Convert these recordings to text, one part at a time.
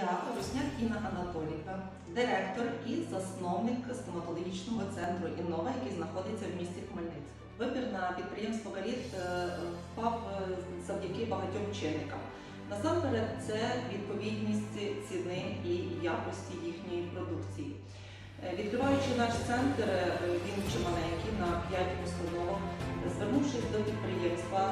Я Русняк Інна Анатолівна, директор і засновник стоматологічного центру Іннова, який знаходиться в місті Хмельницький. Вибір на підприємство Каліт е, впав е, завдяки багатьом чинникам. Насамперед, це відповідність ціни і якості їхньої продукції. Е, Відкриваючи наш центр, він ще маленький на 5 установок, звернувшись до підприємства,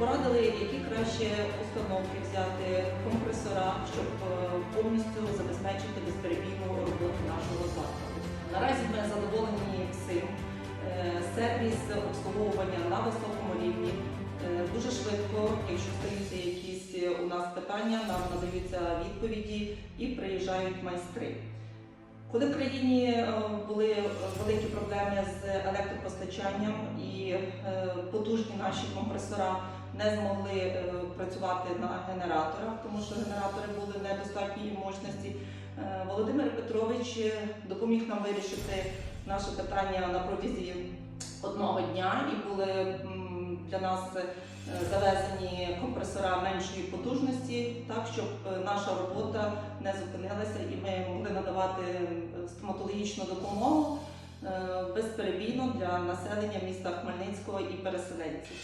порадили, які краще установки взяти, компресора, щоб е, повністю забезпечити безперебійну роботу нашого закладу. Наразі ми задоволені всім. Е, Сервіс обслуговування на високому рівні. Е, Дуже швидко, якщо стаються якісь у нас питання, нам надаються відповіді і приїжджають майстри. Коли в країні були проблеми з електропостачанням і е, потужні наші компресора не змогли е, працювати на генераторах, тому що генератори були недостатньої мощності, е, Володимир Петрович допоміг нам вирішити наше питання на протязі одного дня і були для нас завезені компресора меншої потужності, так щоб наша робота не зупинилася і ми могли надавати стоматологічну допомогу безперебійно для населення міста Хмельницького і переселенців.